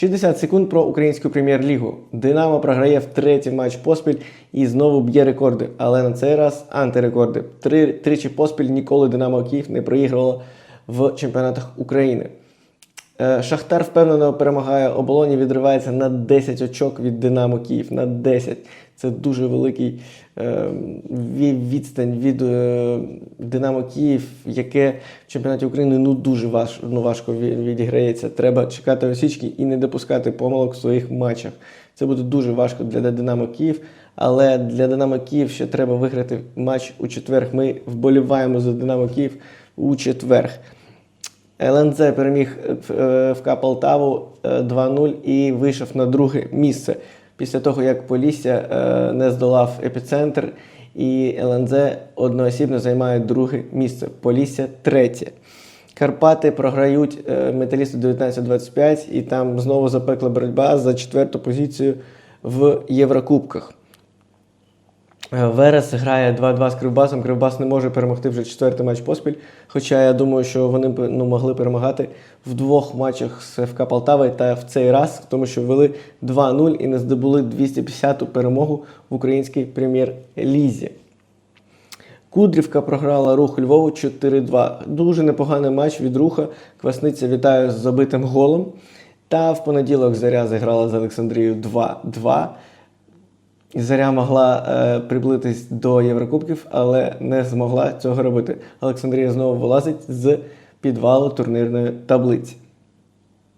60 секунд про українську прем'єр-лігу. Динамо програє в третій матч поспіль і знову б'є рекорди, але на цей раз антирекорди. Три, тричі поспіль ніколи Динамо Київ не проігрувало в чемпіонатах України. Е, Шахтар впевнено перемагає оболоні, відривається на 10 очок від Динамо Київ. На 10. Це дуже великий е, відстань від е, Динамо Київ, яке в чемпіонаті України ну дуже важ, ну, важко відіграється. Треба чекати осічки і не допускати помилок в своїх матчах. Це буде дуже важко для Динамо Київ. Але для Динамо Київ ще треба виграти матч у четвер. Ми вболіваємо за Динамо Київ у четвер. ЛНЗ переміг е, Полтаву е, 2-0 і вийшов на друге місце. Після того, як Полісся е, не здолав епіцентр, і ЛНЗ одноосібно займає друге місце. Полісся третє. Карпати програють е, металісту 19-25, і там знову запекла боротьба за четверту позицію в Єврокубках. Е, Верес грає 2-2 з Кривбасом. Кривбас не може перемогти вже четвертий матч поспіль. Хоча я думаю, що вони ну, могли перемагати в двох матчах з ФК Полтави та в цей раз, тому що вели 2-0 і не здобули 250-ту перемогу в українській прем'єр-лізі. Кудрівка програла рух Львову 4-2. Дуже непоганий матч від руха. Квасниця вітаю з забитим голом. Та в понеділок Заря зіграла з Олександрією 2-2. Заря могла е, приблитись до Єврокубків, але не змогла цього робити. Олександрія знову вилазить з підвалу турнірної таблиці.